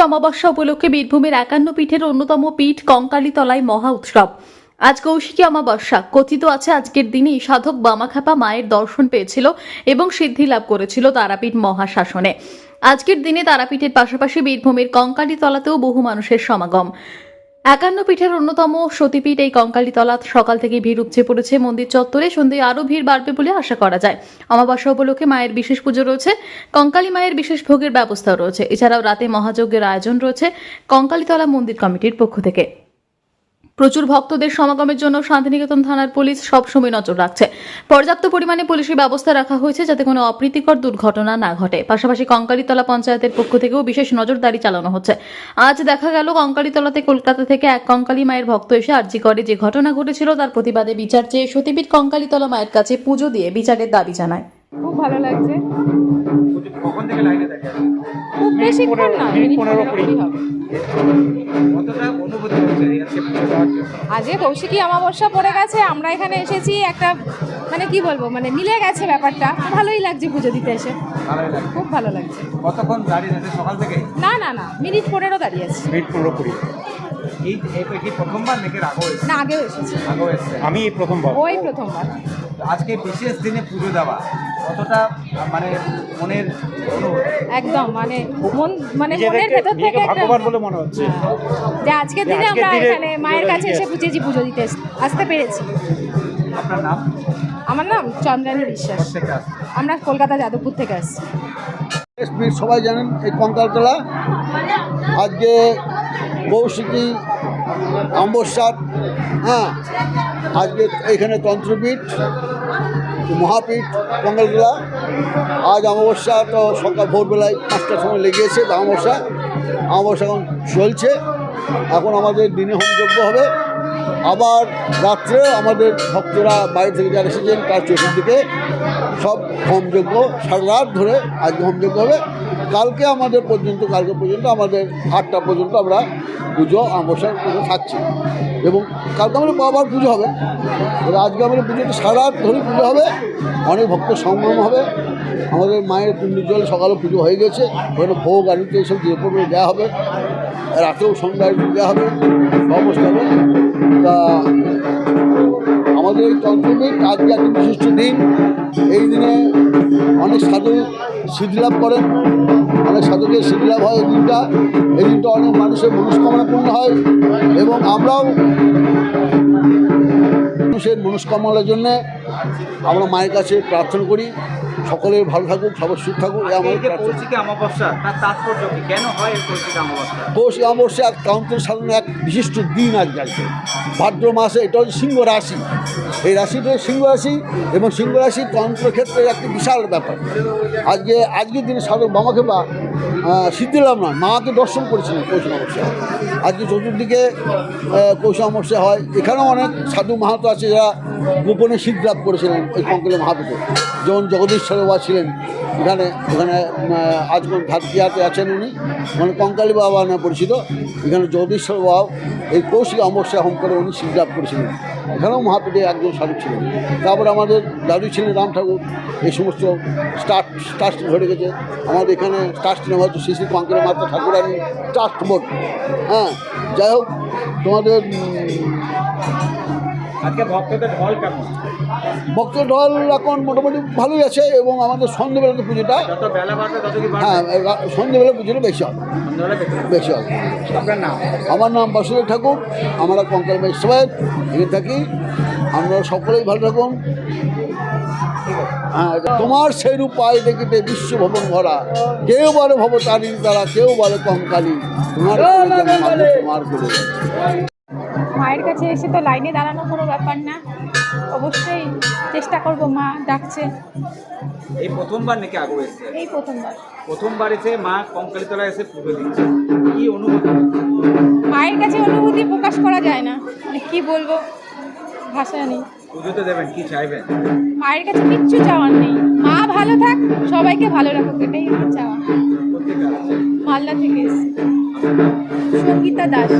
অমাবস্যা উপলক্ষে বীরভূমের একান্ন পীঠের অন্যতম পীঠ কঙ্কালীতলায় মহা উৎসব। আজ কৌশিকী অমাবস্যা। কথিত আছে, আজকের দিনেই সাধক বামাখাপা মায়ের দর্শন পেয়েছিল এবং সিদ্ধি লাভ করেছিল তারাপীঠ মহাশাসনে। আজকের দিনে তারাপীঠের পাশাপাশি বীরভূমের কঙ্কালীতলাতেও বহু মানুষের সমাগম। একান্ন পীঠের অন্যতম সতীপীঠ এই কঙ্কালীতলা সকাল থেকে ভিড় উপচে পড়েছে। মন্দির চত্বরে সন্ধ্যায় আরও ভিড় বাড়বে বলে আশা করা যায়। অমাবস্যা উপলক্ষে মায়ের বিশেষ পুজো রয়েছে। কঙ্কালী মায়ের বিশেষ ভোগের ব্যবস্থাও রয়েছে। এছাড়াও রাতে মহাযজ্ঞের আয়োজন রয়েছে কঙ্কালীতলা মন্দির কমিটির পক্ষ থেকে। প্রচুর ভক্তদের সমাগমের জন্য শান্তিনিকেতন থানার পুলিশ সবসময় নজর রাখছে। পর্যাপ্ত পরিমাণে পুলিশের ব্যবস্থা রাখা হয়েছে যাতে কোনো অপ্রীতিকর দুর্ঘটনা না ঘটে। পাশাপাশি কঙ্কালীতলা পঞ্চায়েতের পক্ষ থেকেও বিশেষ নজরদারি চালানো হচ্ছে। আজ দেখা গেল কঙ্কালীতলাতে কলকাতা থেকে এক কঙ্কালী মায়ের ভক্ত এসে আর্জি করে যে ঘটনা ঘটেছিল তার প্রতিবাদে বিচার চেয়ে সতীপীঠ কঙ্কালীতলা মায়ের কাছে পুজো দিয়ে বিচারের দাবি জানায়। খুব ভালো লাগছে। কখন থেকে লাইনে বেশিক্ষণ না। মিনিট পনেরো কুড়ি। হবে কতটা অনুভূতি হচ্ছে এই আজকে কৌশিকী অমাবস্যা পড়ে গেছে আমরা এখানে এসেছি একটা মানে কি বলব মানে মিলে গেছে ব্যাপারটা। ভালোই লাগছে পুজো দিতে এসে। খুব ভালো লাগছে। কতক্ষণ দাঁড়িয়ে আছে সকাল থেকে? না না না মিনিট পনেরো দাঁড়িয়ে আছে। মিনিট পনেরো কুড়ি। এই কি প্রথমবার নাকি আগেও এসেছে? না আগেও এসেছি। আগেও এসেছে। আমি এই প্রথমবার। ওই প্রথমবার। আজকে বিশেষ দিনে পুজো দেওয়া। কতটা মানে মনের একদম মানে মন মানে মনের ভেতর থেকে ভাগ্যবান বলে মনে হচ্ছে। হ্যাঁ, যে আজকের দিনে আমরা এখানে মায়ের কাছে এসে। পুজোজি পুজো দিতে আসতে পেরেছি। আপনার নাম? আমার নাম চন্দ্রানী বিশ্বাস। আমরা কলকাতা যাদবপুর থেকে আসছি। সবাই জানেন এই কঙ্কালতলা। আজকে কৌশিকী অম্বসার হ্যাঁ আজকে এখানে তন্ত্রপীঠ, মহাপীঠ মঙ্গলগুলা আজ অমাবস্যা, তো সকাল ভোরবেলায় পাঁচটার সময় লেগেছে অমাবস্যা অমাবস্যা এখন চলছে, এখন আমাদের দিনে হোমযজ্ঞ হবে। আবার রাত্রে আমাদের ভক্তরা বাইরে থেকে যারা এসেছেন, তার চতুর্দিকে সব হোমযজ্ঞ, সারা রাত ধরে আজকে হোমযজ্ঞ হবে। কালকে আমাদের পর্যন্ত, কালকে পর্যন্ত আমাদের আটটা পর্যন্ত আমরা পুজো আমবসার পুজো থাকছি। এবং কালকে আমাদের বাবার পুজো হবে। আজকে আমাদের পুজোটা সারা ধরে পুজো হবে। অনেক ভক্ত সংগ্রাম হবে। আমাদের মায়ের পুণ্যজল সকালে পুজো হয়ে গেছে। ওখানে ভোগ আনিতে এইসব দিয়ে দেওয়া হবে। রাতেও সন্ধ্যায় দেওয়া হবে। হবে তা আমাদের এই তন্ত্রবিদ আজকে একটা বিশিষ্ট দিন। এই দিনে অনেক সাধু সিদ্ধিলাভ করেন। অনেক সাধকের সিদ্ধিলাভ হয় এই দিনটা। এই দিনটা অনেক মানুষের মনস্কামনা পূর্ণ হয় এবং আমরাও মানুষের মনস্কামনার জন্যে আমরা মায়ের কাছে প্রার্থনা করি সকলের ভালো থাকুক সবার সুখ থাকুক কৌশিকী অমাবস্যা এক তন্ত্র সাধনের এক বিশিষ্ট দিন আজ আজকে ভাদ্র মাসে এটা হচ্ছে সিংহ রাশি। এই রাশিটা সিংহ রাশি এবং সিংহ রাশি তন্ত্র ক্ষেত্রে একটি বিশাল ব্যাপার। আজকে আজকের দিনে সাধক বামাকে বা সিদ্ধিলাম না। মাকে দর্শন করেছিলেন কৌশ অমাবস্যা আজকে চতুর্দিকে আহ, কৌশ অমাবস্যা হয়। এখানেও অনেক সাধু মাহাতো আছে যারা গোপনে সিদ্ধ লাভ করেছিলেন এই কঙ্কলে মাহাপুকে যেমন জগদীশ্বর বাবা ছিলেন এখানে। এখানে আজমন ঘাটিয়াতে আছেন উনি। মানে কঙ্কালী বাবা নামে পরিচিত। এখানে জগদীশ্বর বাবা এই কৌশিক অমাবস্যা হোম করে উনি সিদ্ধ লাভ করেছিলেন। এখানেও মহাপীঠে একজন সাধু ছিলেন। তারপরে আমাদের দাদু ছিলেন রাম ঠাকুর। এই সমস্ত স্টার্ট ট্রাস্ট ধরে গেছে। আমাদের এখানে ট্রাস্ট নেওয়া হচ্ছে শ্রী শ্রী কঙ্কলের মাতা ঠাকুরানী ট্রাস্ট বোর্ড হ্যাঁ যাই হোক তোমাদের উম, আজকে ভক্তদের ঢল কেমন? ভক্ত ঢল এখন মোটামুটি ভালোই আছে এবং আমাদের সন্ধ্যেবেলাতে পুজোটা হ্যাঁ সন্ধ্যেবেলা পুজোটা বেশি হবে। বেশি হবে। আমার নাম বাসুদেব ঠাকুর আমরা কঙ্কাল সবাই এখানে থাকি। আমরা সকলেই ভালো থাকুন। হ্যাঁ তোমার সেই রূপ পায়ে দেখিতে বিশ্ব ভবন ভরা। কেউ বলে ভব তারি তারা কেউ বলে কঙ্কালী। তোমার তোমার মায়ের কাছে এসে তো লাইনে দাঁড়ানো কোনো ব্যাপার না। অবশ্যই চেষ্টা করব মা ডাকছে। এই প্রথমবার নাকি আগেও এসেছে? এই প্রথমবার। প্রথমবার এসে মা কঙ্কালীতলা এসে পুজো দিচ্ছে। কি অনুভূতি? মায়ের কাছে অনুভূতি প্রকাশ করা যায় না। মানে কি বলব? ভাষা নেই। পুজোতে দেবেন কি চাইবেন? মায়ের কাছে কিচ্ছু চাওয়ার নেই। মা ভালো থাক সবাইকে ভালো রাখুক এটাই আমার চাওয়া। মালদা থেকে। সঙ্গীতা দাস।